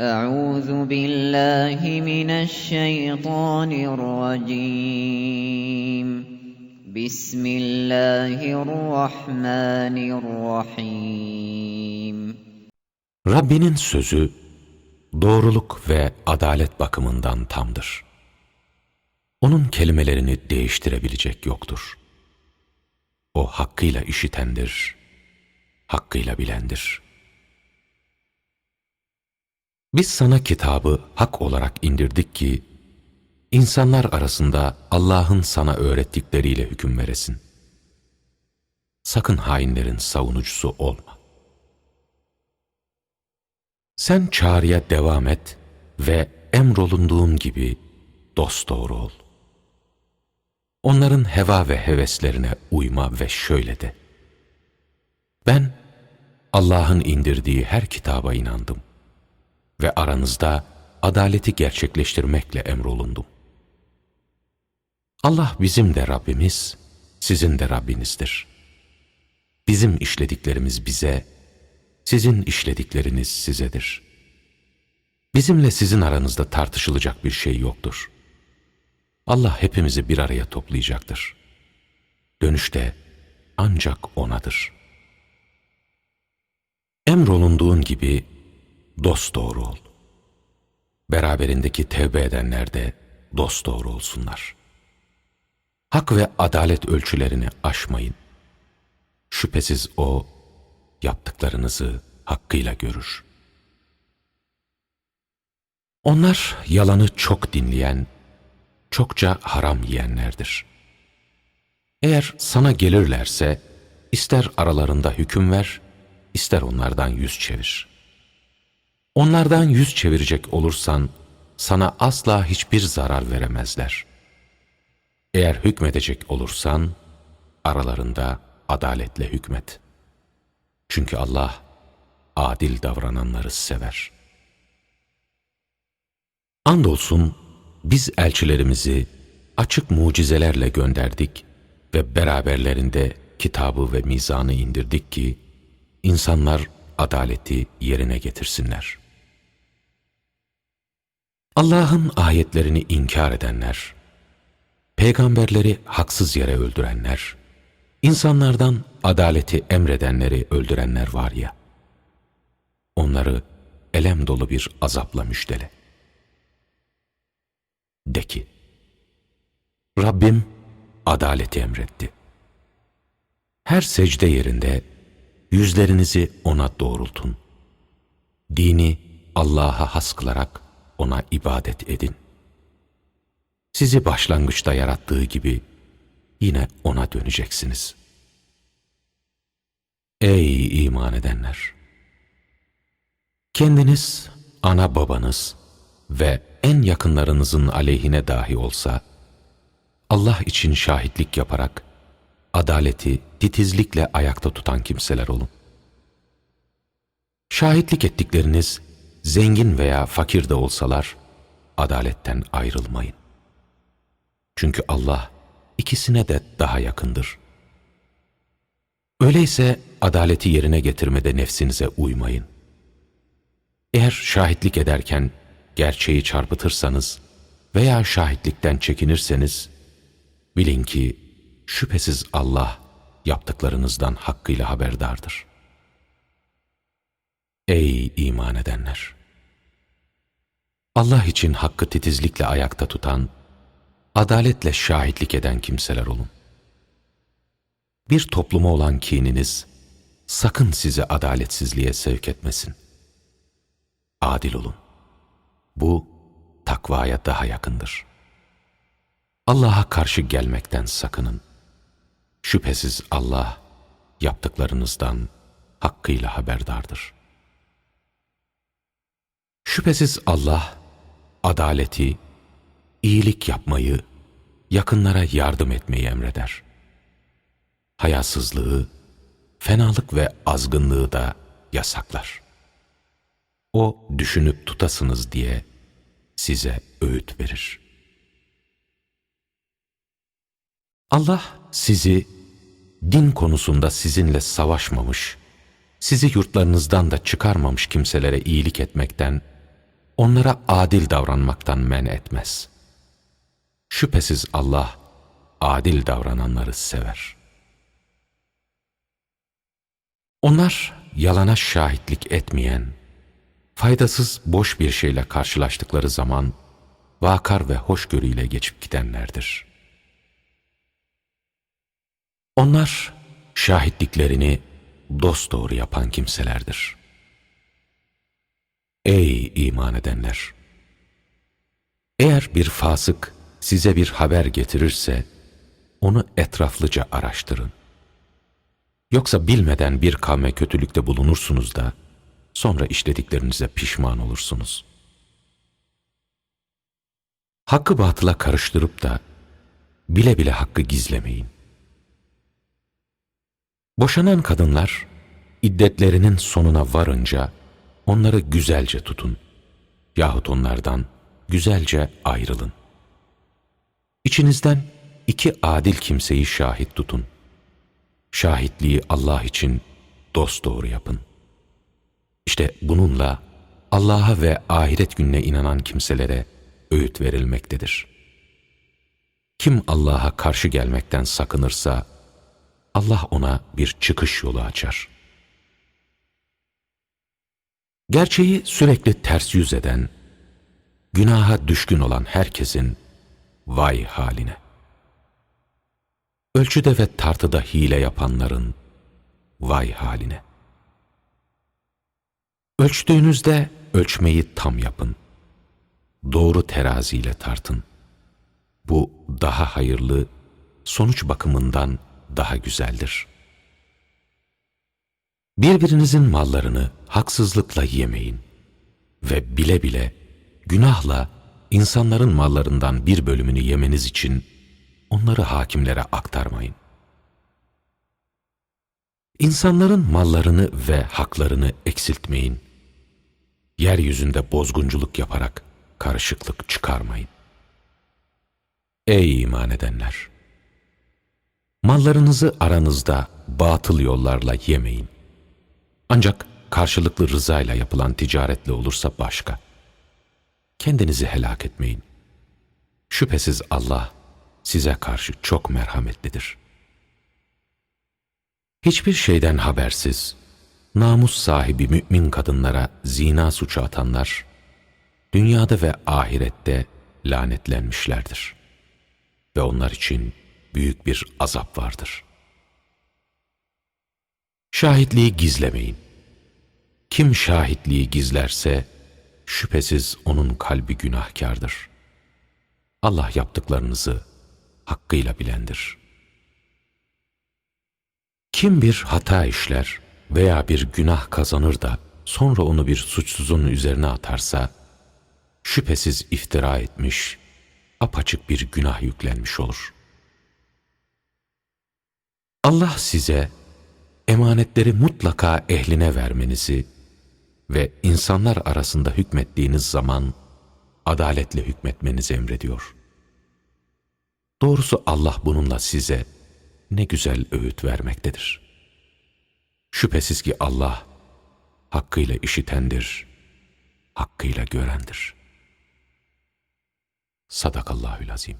أعوذ بالله من الشيطان الرجيم بسم الله الرحمن الرحيم Rabbinin sözü doğruluk ve adalet bakımından tamdır. Onun kelimelerini değiştirebilecek yoktur. O hakkıyla işitendir, hakkıyla bilendir. Biz sana kitabı hak olarak indirdik ki, insanlar arasında Allah'ın sana öğrettikleriyle hüküm veresin. Sakın hainlerin savunucusu olma. Sen çağrıya devam et ve emrolunduğun gibi dosdoğru ol. Onların heva ve heveslerine uyma ve şöyle de. Ben Allah'ın indirdiği her kitaba inandım ve aranızda adaleti gerçekleştirmekle emrolundum. Allah bizim de Rabbimiz, sizin de Rabbinizdir. Bizim işlediklerimiz bize, sizin işledikleriniz sizedir. Bizimle sizin aranızda tartışılacak bir şey yoktur. Allah hepimizi bir araya toplayacaktır. Dönüşte ancak O'nadır. Emrolunduğun gibi dosdoğru ol. Beraberindeki tevbe edenler de dosdoğru olsunlar. Hak ve adalet ölçülerini aşmayın. Şüphesiz O, yaptıklarınızı hakkıyla görür. Onlar yalanı çok dinleyen, çokça haram yiyenlerdir. Eğer sana gelirlerse, ister aralarında hüküm ver, ister onlardan yüz çevir. Onlardan yüz çevirecek olursan, sana asla hiçbir zarar veremezler. Eğer hükmedecek olursan, aralarında adaletle hükmet. Çünkü Allah, adil davrananları sever. Andolsun, biz elçilerimizi açık mucizelerle gönderdik ve beraberlerinde kitabı ve mizanı indirdik ki, insanlar adaleti yerine getirsinler. Allah'ın ayetlerini inkar edenler, peygamberleri haksız yere öldürenler, insanlardan adaleti emredenleri öldürenler var ya, onları elem dolu bir azapla müjdele. De ki, Rabbim adaleti emretti. Her secde yerinde yüzlerinizi O'na doğrultun. Dini Allah'a has kılarak O'na ibadet edin. Sizi başlangıçta yarattığı gibi yine O'na döneceksiniz. Ey iman edenler! Kendiniz, ana babanız ve en yakınlarınızın aleyhine dahi olsa, Allah için şahitlik yaparak, adaleti titizlikle ayakta tutan kimseler olun. Şahitlik ettikleriniz, zengin veya fakir de olsalar, adaletten ayrılmayın. Çünkü Allah ikisine de daha yakındır. Öyleyse adaleti yerine getirmede nefsinize uymayın. Eğer şahitlik ederken gerçeği çarpıtırsanız veya şahitlikten çekinirseniz, bilin ki şüphesiz Allah yaptıklarınızdan hakkıyla haberdardır. Ey iman edenler! Allah için hakkı titizlikle ayakta tutan, adaletle şahitlik eden kimseler olun. Bir topluma olan kininiz, sakın sizi adaletsizliğe sevk etmesin. Adil olun. Bu, takvaya daha yakındır. Allah'a karşı gelmekten sakının. Şüphesiz Allah, yaptıklarınızdan hakkıyla haberdardır. Şüphesiz Allah, adaleti, iyilik yapmayı, yakınlara yardım etmeyi emreder. Hayasızlığı, fenalık ve azgınlığı da yasaklar. O düşünüp tutasınız diye size öğüt verir. Allah sizi din konusunda sizinle savaşmamış, sizi yurtlarınızdan da çıkarmamış kimselere iyilik etmekten onlara adil davranmaktan men etmez. Şüphesiz Allah adil davrananları sever. Onlar yalana şahitlik etmeyen, faydasız boş bir şeyle karşılaştıkları zaman vakar ve hoşgörüyle geçip gidenlerdir. Onlar şahitliklerini dosdoğru yapan kimselerdir. Ey iman edenler! Eğer bir fasık size bir haber getirirse, onu etraflıca araştırın. Yoksa bilmeden bir kavme kötülükte bulunursunuz da, sonra işlediklerinize pişman olursunuz. Hakkı batıla karıştırıp da, bile bile hakkı gizlemeyin. Boşanan kadınlar, iddetlerinin sonuna varınca, onları güzelce tutun. Yahut onlardan güzelce ayrılın. İçinizden iki adil kimseyi şahit tutun. Şahitliği Allah için dosdoğru yapın. İşte bununla Allah'a ve ahiret gününe inanan kimselere öğüt verilmektedir. Kim Allah'a karşı gelmekten sakınırsa, Allah ona bir çıkış yolu açar. Gerçeği sürekli ters yüz eden, günaha düşkün olan herkesin vay haline. Ölçüde ve tartıda hile yapanların vay haline. Ölçtüğünüzde ölçmeyi tam yapın. Doğru teraziyle tartın. Bu daha hayırlı, sonuç bakımından daha güzeldir. Birbirinizin mallarını haksızlıkla yemeyin ve bile bile günahla insanların mallarından bir bölümünü yemeniz için onları hakimlere aktarmayın. İnsanların mallarını ve haklarını eksiltmeyin. Yeryüzünde bozgunculuk yaparak karışıklık çıkarmayın. Ey iman edenler! Mallarınızı aranızda batıl yollarla yemeyin. Ancak karşılıklı rızayla yapılan ticaretle olursa başka. Kendinizi helak etmeyin. Şüphesiz Allah size karşı çok merhametlidir. Hiçbir şeyden habersiz, namus sahibi mümin kadınlara zina suçu atanlar, dünyada ve ahirette lanetlenmişlerdir. Ve onlar için büyük bir azap vardır. Şahitliği gizlemeyin. Kim şahitliği gizlerse, şüphesiz onun kalbi günahkardır. Allah yaptıklarınızı hakkıyla bilendir. Kim bir hata işler veya bir günah kazanır da sonra onu bir suçsuzun üzerine atarsa, şüphesiz iftira etmiş, apaçık bir günah yüklenmiş olur. Allah size emanetleri mutlaka ehline vermenizi ve insanlar arasında hükmettiğiniz zaman adaletle hükmetmenizi emrediyor. Doğrusu Allah bununla size ne güzel öğüt vermektedir. Şüphesiz ki Allah hakkıyla işitendir, hakkıyla görendir. Sadakallahül azim.